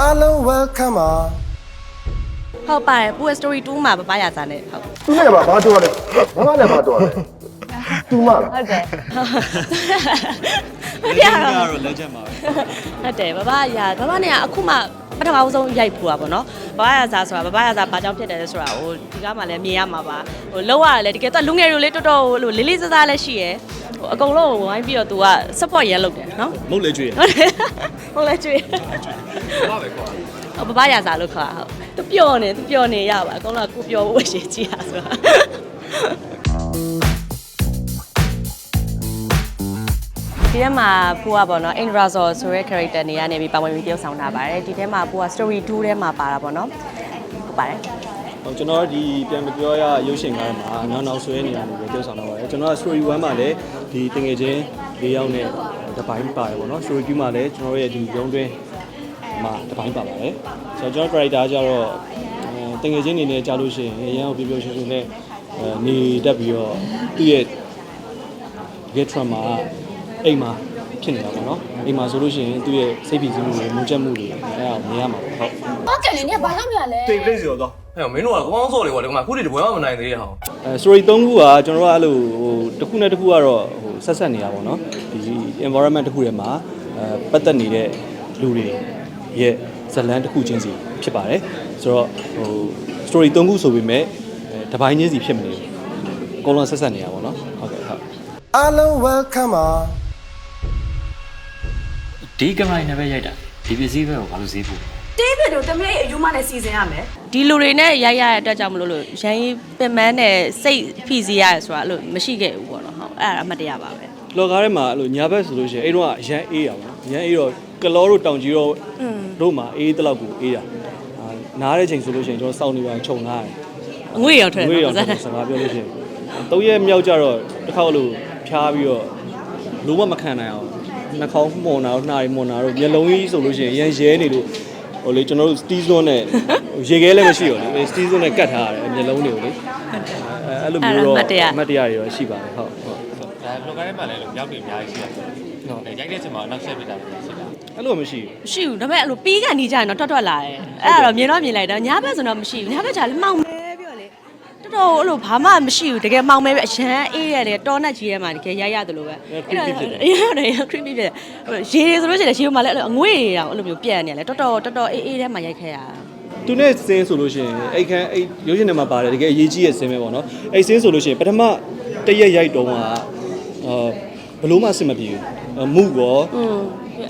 အားလုံး welcome ပါဟုတ်ပါတယ်ပူ story 2မှာပပရစားနဲ့ဟုတ်သူနဲ့ပါဘာတော့လဲဘာမှလည်းဘာတော့လဲ သူမလားဟုတ်တယ်ဟုတ်လက်ပြကျန်တော့ကတော့လက်ကျန်ပါပဲ ဟုတ်တယ်ဘဘရဘဘနဲ့ကအခုမှပထမဆုံးရိုက်ပူတာပေါ့နော်ဘဘရစားဆိုတာဘဘရစားဘာကြောင့်ဖြစ်တယ်လဲဆိုတာဟိုဒီကားမှလည်းမြင်ရမှာပါဟိုလောက်ရတယ်တကယ်တော့လူငယ်တွေလေးတော်တော်ဟိုလေးလေးစားစားလည်းရှိရယ်ဟိုအကုန်လုံးဝိုင်းပြီးတော့ तू က support ရလုပ်တယ်နော်မုတ်လေကျွေးဟုတ်တယ်ဟုတ်လဲကျွေးဘာပဲကွာဟိုဘဘရစားလို့ခေါ်တာဟုတ်သူပျော်နေသူပျော်နေရပါအကုန်လုံးကကိုပျော်ဖို့ရှိကြည့်တာဆိုတာ ဒီထဲမှာပူကပေါ့နော်အင်ဒရာဇော်ဆိုတဲ့ character နေရနေပြီးပါဝင်ပြီးတယောက်ဆောင်တာပါတယ်ဒီထဲမှာပူက story 2ထဲမှာပါတာပေါ့နော်ဟုတ်ပါတယ်ဟိုကျွန်တော်ဒီပြန်မပြောရရုပ်ရှင်ကားမှာနောက်နောက်ဆွဲနေရတယ်ပဲကြောက်ဆောင်တော့ပါတယ်ကျွန်တော်က story 1မှာလည်းဒီတငယ်ချင်း၄ယောက်နဲ့တပိုင်းပါတယ်ပေါ့နော် story 2မှာလည်းကျွန်တော်ရဲ့ဒီရုံးတွင်းမှာတပိုင်းပါပါတယ်ဆိုတော့ကျွန်တော် character ကြတော့အဲတငယ်ချင်းအနေနဲ့ကြားလို့ရှိရင်အရန်ကိုပြောပြောရှင်းရှင်းနဲ့အဲနေတက်ပြီးတော့သူ့ရဲ့ get trauma အိမ်မှာဖြစ်နေတာပေါ့နော်အိမ်မှာဆိုလို့ရှိရင်သူ့ရဲ့စိတ်ဖိစီးမှုတွေမုန်းချက်မှုတွေအဲ့ဒါကိုမြင်ရမှာပေါ့ဟုတ်ဟုတ်ကဲ့လေနင်ကဘာလို့မရလဲတိတ်ပလိစီရောတော့ဟဲ့မင်းတို့ကကောင်းစော်လေကွာဒီကမှာခုတည်းတပွဲမှမနိုင်သေးရအောင်အဲ story 3ခုကကျွန်တော်တို့ကအဲ့လိုဟိုတစ်ခုနဲ့တစ်ခုကတော့ဟိုဆက်ဆက်နေတာပေါ့နော်ဒီ environment တစ်ခုထဲမှာအဲပတ်သက်နေတဲ့လူတွေရဲ့ဇတ်လန်းတစ်ခုချင်းစီဖြစ်ပါတယ်ဆိုတော့ဟို story 3ခုဆိုပေမဲ့အဲတစ်ပိုင်းချင်းစီဖြစ်မနေဘူးအကုန်လုံးဆက်ဆက်နေတာပေါ့နော်ဟုတ်ကဲ့ဟုတ်အားလုံး welcome ပါ ဒီကင်မရာနဲ့ပဲရိုက်တာဒီပစ္စည်းပဲကိုဘာလို့ဈေးပို့တေးပြတို့တမလေးအယူမနဲ့စီစဉ်ရမယ်ဒီလူတွေနဲ့ရိုက်ရတဲ့အတွက်ကြောင့်မလို့လို့ရန်ကြီးပင်မန်းနဲ့စိတ်ဖိစီးရတယ်ဆိုတာအဲ့လိုမရှိခဲ့ဘူးပေါ့နော်ဟုတ်အဲ့ဒါအမှတ်တရပါပဲလော်ကားထဲမှာအဲ့လိုညာဘက်ဆိုလို့ရှိရင်အဲ့တော့အရန်အေးတာပေါ့နော်အရန်အေးတော့ကလောတို့တောင်ကြီးတော့တို့မှာအေးတလောက်ကိုအေးတာအာနားတဲ့ချိန်ဆိုလို့ရှိရင်ကျွန်တော်စောင့်နေပါခြုံနားတယ်အငွေရောက်ထွက်တယ်ငွေရောင်တော့စကားပြောလို့ရှိရင်သုံးရက်မြောက်ကြတော့တစ်ခေါက်လို့ဖြားပြီးတော့လုံးဝမခံနိုင်အောင် နှာခေါင်းမှုန်တာတော့နှာရီမှုန်တာတော့မျက်လုံးကြီးဆိုလို့ရှိရင်ရန်ရဲနေလို့ဟိုလေကျွန်တော်တို့ steel zone နဲ့ရေခဲလည်းမရှိတော့လေ steel zone နဲ့ကတ်ထားရတယ်မျက်လုံးတွေကိုလေအဲအဲ့လိုမျိုးတော့အမှတ်တရတွေတော့ရှိပါတယ်ဟုတ်ဟုတ်ဒါဘလော့ဂါထဲမှာလည်းရောက်ပြီအများကြီးရှိတာဟုတ်ရိုက်တဲ့အချိန်မှာနောက်ဆက်ပြတာပဲရှိတာအဲ့လိုမရှိဘူးမရှိဘူးဒါပေမဲ့အဲ့လိုပြီးကန်နေကြရင်တော့ထွက်ထွက်လာတယ်အဲ့ဒါတော့မြင်တော့မြင်လိုက်တော့ညာဘက်ဆိုတော့မရှိဘူးညာဘက်ကျလည်းမှောင်မဲပြောလေ တော်တော်အဲ့လိုဘာမှမရှိဘူးတကယ်မှောင်မဲပဲအရန်အေးရတယ်တောနဲ့ကြီးထဲမှာတကယ်ရရတယ်လို့ပဲရတယ်ရတယ် creepy ဖြစ်တယ်ရေဆိုလို့ရှိရင်ရေမှာလည်းအဲ့လိုအငွေ့တောင်အဲ့လိုမျိုးပြက်နေတယ်တော်တော်တော်တော်အေးအေးထဲမှာရိုက်ခဲ့ရတာသူနဲ့စင်းဆိုလို့ရှိရင်အဲ့ခန်းအဲ့ရုပ်ရှင်ထဲမှာပါတယ်တကယ်အရေးကြီးရဲ့စင်းပဲပေါ့နော်အဲ့စင်းဆိုလို့ရှိရင်ပထမတရက်ရိုက်တုံးကအာဘလို့မှအဆင်မပြေဘူးမှုကောอืม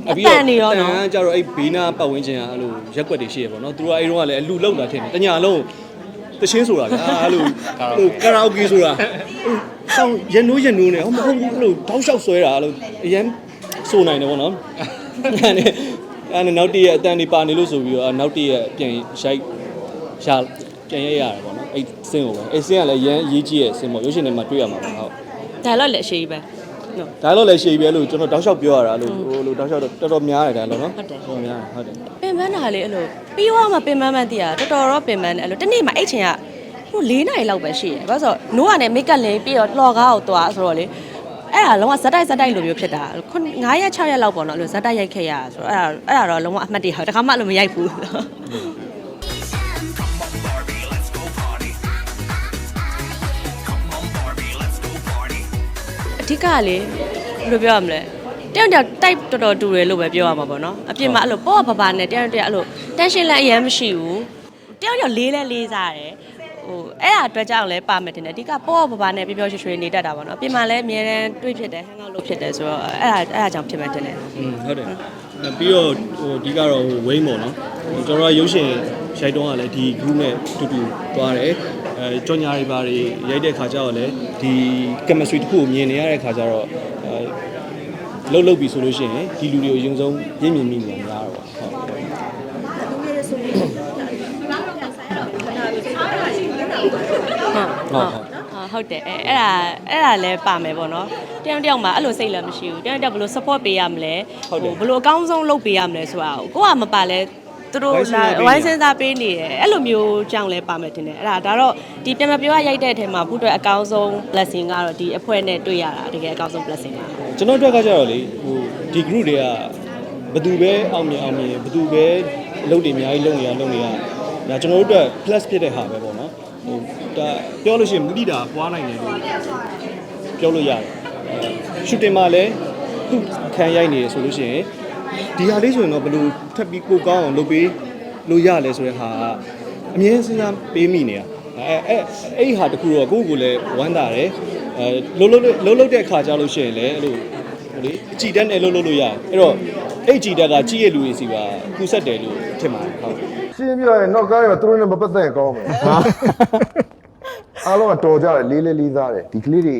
အအပြီးပတော့န်နေရောနော်တန်ကကြတော့အဲ့ဘေးနာပတ်ဝန်းကျင်ကအဲ့လိုရက်ွက်တွေရှိရပေါ့နော်သူတို့ကအဲ့တော့ကလည်းအလူလောက်တာထင်တယ်တညာလုံး တချင်းဆိုတာဗျာအဲ့လိုအဲ့လိုကာရာအိုကေဆိုတာဆောင်းရနိုးရနိုးနေဟောမဟုတ်ဘူးအဲ့လိုတောက်လျှောက်ဆွဲတာအဲ့လိုအရန်ဆိုနိုင်တယ်ပေါ့နော်အဲ့နဲ့အဲ့နဲ့နောက်တည့်ရအတန်ဒီပါနေလို့ဆိုပြီးတော့နောက်တည့်ရပြန်ရိုက်ရှာပြန်ရိုက်ရတယ်ပေါ့နော်အဲ့စင်းကိုပဲအဲ့စင်းကလည်းရန်ရေးကြည့်ရဲ့စင်းပေါ့ရုပ်ရှင်ထဲမှာတွေ့ရမှာပါဟုတ်ဒါတော့လည်းအရှိကြီးပဲနော် ဒါတော့လည်းရှေ့ပဲလို့ကျွန်တော်တောက်လျှောက်ပြောရတာလို့ဟိုလိုတောက်လျှောက်တော့တော်တော်များတယ်ဒါလို့နော်ဟုတ်တယ်တော်တော်များတယ်ဟုတ်တယ်ပင်ပန်းတာလေအဲ့လိုပြီးသွားမှပင်ပန်းမှန်းတည်ရတော်တော်တော့ပင်ပန်းတယ်အဲ့လိုတနေ့မှအဲ့ချိန်ကဟို၄နာရီလောက်ပဲရှိတယ်ဘာလို့ဆိုတော့နိုးကနေမိတ်ကပ်လင်းပြီးတော့လှော်ကားကိုသွားဆိုတော့လေအဲ့ဒါလုံးဝဇက်တိုက်ဇက်တိုက်လိုမျိုးဖြစ်တာခု9ရက်6ရက်လောက်ပေါ့နော်အဲ့လိုဇက်တိုက်ရိုက်ခဲ့ရတာဆိုတော့အဲ့ဒါအဲ့ဒါတော့လုံးဝအမှတ်တရတခါမှအဲ့လိုမရိုက်ဘူး အဓိကကလေဘယ်လိုပြောရမလဲတယောက်တယောက် type တော်တော်တူတယ်လို့ပဲပြောရမှာပေါ့နော်အပြင်မှာအဲ့လိုပေါ့ပပါနဲ့တယောက်တယောက်အဲ့လို tension လည်းအရင်မရှိဘူးတယောက်တယောက်လေးလဲလေးစားတယ်ဟိုအဲ့ဒါအတွက်ကြောင့်လဲပါမယ်တင်တယ်အဓိကပေါ့ပပါနဲ့ပြောပြောရွှေရွှေနေတတ်တာပေါ့နော်အပြင်မှာလည်းအမြဲတမ်းတွေးဖြစ်တယ်ဟန်ကောက်လုပ်ဖြစ်တယ်ဆိုတော့အဲ့ဒါအဲ့ဒါကြောင့်ဖြစ်မှတင်တယ်อืมဟုတ်တယ်ပြီးတော့ဟိုအဓိကတော့ဟိုဝိန်းပေါ့နော်ဟိုကျွန်တော်ကရုပ်ရှင်ရိုက်တုံးကလည်းဒီ group နဲ့တူတူသွားတယ် အဲကြော်ညာတွေပါတွေရိုက်တဲ့ခါကျတော့လည်းဒီ chemistry တစ်ခုကိုမြင်နေရတဲ့ခါကျတော့အဲလှုပ်လှုပ်ပြီဆိုလို့ရှိရင်ဒီလူတွေကိုအရင်ဆုံးရင်းမြင်မိနေတာများတော့ပေါ့ဟုတ်ဟုတ်ဟုတ်အာဟုတ်တယ်အဲအဲ့ဒါအဲ့ဒါလည်းပါမယ်ပေါ့နော်တယောက်တယောက်မှာအဲ့လိုစိတ်လည်းမရှိဘူးတယောက်တယောက်ဘယ်လို support ပေးရမလဲဟုတ်တယ်ဘယ်လိုအကောင်းဆုံးလုပ်ပေးရမလဲဆိုတာကိုကိုကမပါလဲ သူတို့ဝိုင်းစဉ်းစားပေးနေဝိုင်းစဉ်းစားပေးနေတယ်အဲ့လိုမျိုးကြောင့်လည်းပါမယ်တင်တယ်အဲ့ဒါဒါတော့ဒီပြန်မပြောရရိုက်တဲ့အထက်မှာဘူးအတွက်အကောင်းဆုံး blessing ကတော့ဒီအဖွဲ့နဲ့တွေ့ရတာတကယ်အကောင်းဆုံး blessing ပါကျွန်တော်အတွက်ကကြတော့လေဟိုဒီ group တွေကဘဘသူပဲအောင်မြင်အောင်မြင်ဘသူပဲအလုပ်တွေအများကြီးလုပ်နေရလုပ်နေရဒါကျွန်တော်တို့အတွက် plus ဖြစ်တဲ့ဟာပဲပေါ့နော်ဟိုဒါပြောလို့ရှိရင်မူတည်တာပွားနိုင်တယ်လို့ပြောလို့ရတယ်ရှူတင်မှာလည်းသူ့ခံရိုက်နေရဆိုလို့ရှိရင် ဒီဟာလေးဆိုရင်တော့ဘယ်လိုထပ်ပြီးကိုကောင်းအောင်လုပ်ပေးလို့ရလဲဆိုတဲ့ဟာကအမြဲစဉ်းစားပေးမိနေတာအဲအဲအဲ့ဒီဟာတခုတော့ကိုယ့်ကိုယ်လည်းဝမ်းသာတယ်အဲလုံးလုံးလုံးလုံးတဲ့အခါကြလို့ရှိရင်လည်းအဲ့လိုဟိုလေအကြည်တက်နဲ့လှုပ်လှုပ်လို့ရတယ်အဲ့တော့အဲ့ကြည်တက်ကကြည်ရဲ့လူတွေစီပါကူဆက်တယ်လို့ထင်ပါတယ်ဟုတ်ရှင်းပြရင်နောက်ကားရောသူတို့နဲ့မပတ်သက်ရင်ကောင်းမယ်အားလုံးကတော်ကြတယ်လေးလေးလေးသားတယ်ဒီကလေးတွေ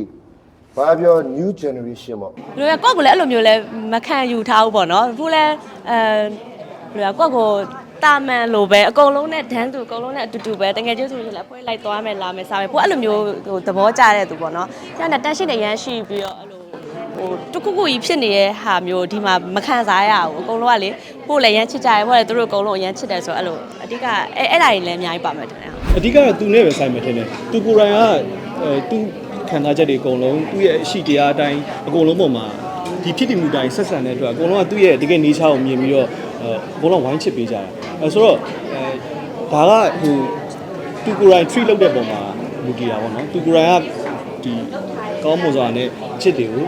ဘာပြော new generation ပေါ့ဘယ်လိုလဲကိုယ့်ကိုလည်းအဲ့လိုမျိုးလဲမခံယူထားဘူးပေါ့နော်အခုလဲအဲဘယ်လိုလဲကိုယ့်ကိုတာမန်လိုပဲအကုန်လုံးနဲ့ဒန်းသူအကုန်လုံးနဲ့အတူတူပဲတကယ်ကျဆိုရင်လည်းဖွဲလိုက်သွားမယ်လာမယ်စားမယ်ကိုယ်အဲ့လိုမျိုးဟိုသဘောကျတဲ့သူပေါ့နော်ကျန်တဲ့တန်ရှင်းတဲ့ရမ်းရှိပြီးတော့အဲ့လိုဟိုတခုခုကြီးဖြစ်နေတဲ့ဟာမျိုးဒီမှာမခံစားရဘူးအကုန်လုံးကလေကိုယ်လည်းရမ်းချစ်ကြရဲကိုယ်လည်းသူတို့အကုန်လုံးအရမ်းချစ်တယ်ဆိုတော့အဲ့လိုအဓိကအဲ့အဲ့ဒါတွေလည်းအများကြီးပါမယ်တင်တယ်အဓိကတော့သူနဲ့ပဲဆိုင်မယ်ထင်တယ်သူကိုယ်တိုင်ကအဲသူ ခံစားချက်တွေအကုန်လုံးသူ့ရဲ့အရှိတရားအတိုင်းအကုန်လုံးပုံမှာဒီဖြစ်တည်မှုတိုင်းဆက်ဆံတဲ့အတွက်အကုန်လုံးကသူ့ရဲ့တကယ်နေချာကိုမြင်ပြီးတော့အဲအကုန်လုံးဝိုင်းချစ်ပေးကြတာအဲဆိုတော့အဲဒါကဟိုသူကိုယ်တိုင် treat လုပ်တဲ့ပုံမှာမူတည်တာပေါ့နော်သူကိုယ်တိုင်ကဒီကောင်းမွန်စွာနဲ့ချစ်တွေကို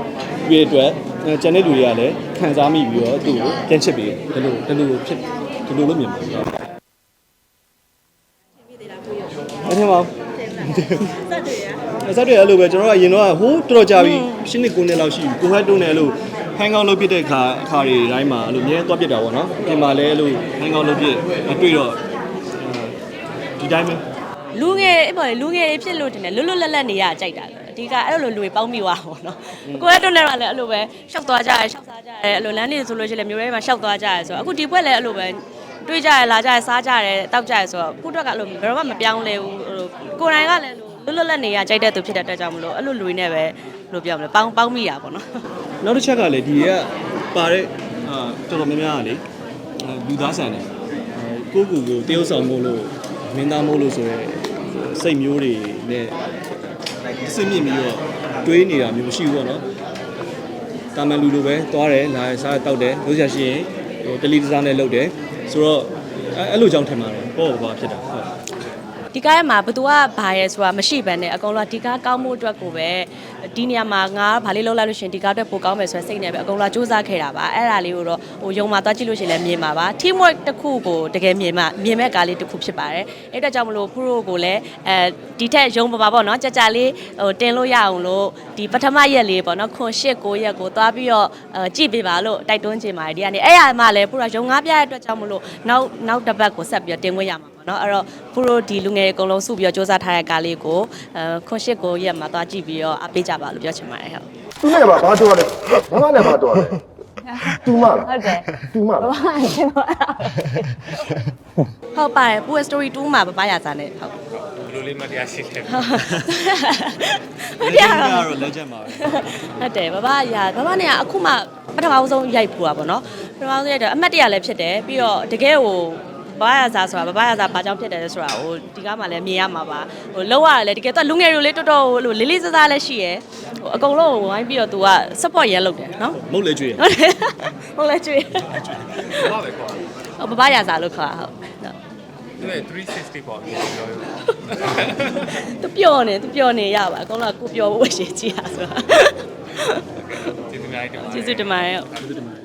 ပြည့်အတွက်အဲကျန်တဲ့လူတွေကလည်းခံစားမိပြီးတော့သူ့ကိုပြန်ချစ်ပေးတယ်ဒီလိုဒီလိုဖြစ်ဒီလိုလို့မြင်ပါတယ်အဲ့ဒီမှာ စက်တွေရစက်တွေအဲ့လိုပဲကျွန်တော်ကရင်တော့ဟိုးတော်တော်ကြာပြီရှင်းနှစ်ကိုနှစ်လောက်ရှိပြီကိုဟက်တုံးနေလို့ဟန်ကောင်းလုပ်ပြတဲ့အခါအခါတွေတိုင်းမှာအဲ့လိုမြဲသွားပြစ်တာပေါ့နော်ပြင်မှာလည်းအဲ့လိုဟန်ကောင်းလုပ်ပြတွေ့တော့ဒီတိုင်းပဲလူငယ်အဲ့ပေါ်လေလူငယ်တွေဖြစ်လို့တင်တယ်လွတ်လွတ်လပ်လပ်နေရကြိုက်တာလေအဓိကအဲ့လိုလူတွေပေါင်းမိသွားပါတော့ကိုယ့်ရဲ့တွန်းနေတော့လည်းအဲ့လိုပဲရှောက်သွားကြရဲရှောက်စားကြရဲအဲ့လိုလမ်းနေဆိုလို့ရှိရင်လည်းမျိုးရဲမှာရှောက်သွားကြရဲဆိုတော့အခုဒီဘက်လည်းအဲ့လိုပဲတွေးကြရဲလာကြရဲစားကြရဲတောက်ကြရဲဆိုတော့ခုတော့ကအဲ့လိုဘယ်တော့မှမပြောင်းလဲဘူးဟိုကိုယ်တိုင်ကလည်း လွတ်လွတ်လပ်နေရကြိုက်တဲ့သူဖြစ်တဲ့အတွက်ကြောင့်မလို့အဲ့လိုလူတွေနဲ့ပဲလို့ပြောမလဲပေါင်းပေါင်းမိတာပေါ့နော်နောက်တစ်ချက်ကလည်းဒီကပါတဲ့အာတော်တော်များများကလေအာလူသားဆန်တယ်အဲကိုယ့်ကိုယ်ကိုတရုပ်ဆောင်မို့လို့မင်းသားမို့လို့ဆိုရဲစိတ်မျိုးတွေနဲ့အစမြင့်ပြီးတော့တွေးနေတာမျိုးမရှိဘူးပေါ့နော်တာမန်လူလိုပဲသွားတယ်လာစားတောက်တယ်လို့ရရှိရင်ဟိုတလီတစားနဲ့လုပ်တယ်ဆိုတော့အဲအဲ့လိုကြောင့်ထင်ပါတယ်ပေါ့ဘာဖြစ်တာဟုတ် ဒီကားထဲမှာဘသူကဘာရဲဆိုတာမရှိဘဲနဲ့အကုန်လုံးကဒီကားကောင်းမှုအတွက်ကိုပဲဒီနေရာမှာငါဘာလေးလုပ်လိုက်လို့ရှရင်ဒီကားအတွက်ပိုကောင်းမယ်ဆိုတဲ့စိတ်နဲ့ပဲအကုန်လုံးကစူးစမ်းခဲ့တာပါအဲ့ဒါလေးကိုတော့ဟိုယုံမှာသွားကြည့်လို့ရှရင်လည်းမြင်ပါပါ team work တစ်ခုကိုတကယ်မြင်မှမြင်မဲ့ကားလေးတစ်ခုဖြစ်ပါတယ်အဲ့အတွက်ကြောင့်မလို့ဖူရိုကိုလည်းအဲဒီထက်ယုံပါပါပေါ့နော်ကြကြလေးဟိုတင်လို့ရအောင်လို့ဒီပထမရက်လေးပေါ့နော်ခွန်၈9ရက်ကိုသွားပြီးတော့အဲကြည့်ပေးပါလို့တိုက်တွန်းချင်ပါတယ်ဒီကနေအဲ့ရမှလည်းဖူရိုယုံငါးပြတဲ့အတွက်ကြောင့်မလို့နောက်နောက်တစ်ပတ်ကိုဆက်ပြီးတော့တင်ခွင့်ရမှာ ပေါ့နော်အဲ့တော့ဖူရိုဒီလူငယ်တွေအကုန်လုံးစုပြီးတော့စူးစမ်းထားတဲ့ကားလေးကိုအဲခွန်၈9ရက်မှာသွားကြည့်ပြီးတော့အားပေးကြပါလို့ပြောချင်ပါတယ်ဟုတ်သူနဲ့ဘာဘာတော်လဲဘာနဲ့ဘာတော်လဲသူမလားဟုတ်တယ်သူမလားဟုတ်ပါတယ်ပူ story 2မှာပပရစာနဲ့ဟုတ်ဘယ်လိုလေးမတရားရှိလဲမပြတော့ကတော့ legend ပါပဲဟုတ်တယ်ဘဘရာဘဘနဲ့ကအခုမှပထမဆုံးရိုက်ဖူတာပေါ့နော်ပထမဆုံးရိုက်တော့အမှတ်တရလည်းဖြစ်တယ်ပြီးတော့တကယ်ဟို ဘဘရစာဆိုတာဘဘရစာဘာကြောင့်ဖြစ်တယ်လဲဆိုတာဟိုဒီကားမှလည်းမြင်ရမှာပါဟိုလောက်ရတယ်တကယ်တော့လူငယ်တွေလေးတော်တော်ဟိုလေးလေးစားစားလည်းရှိရယ်ဟိုအကုန်လုံးဝိုင်းပြီးတော့ तू က support ရလုပ်တယ်နော်မဟုတ်လေကြွေးဟုတ်တယ်ဟုတ်လဲကျွေးဘာပဲခေါ်ဟိုဘဘရစာလို့ခေါ်တာဟုတ်သူရဲ့360ပေါ့ပြောရောသူပျော်နေသူပျော်နေရပါအကောင်လုံးကကိုပျော်ဖို့ရှိကြည့်ရဆိုတာကျေးဇူးများတင်ပါတယ်ကျေးဇူးတင်ပါတယ်ဟုတ်တယ်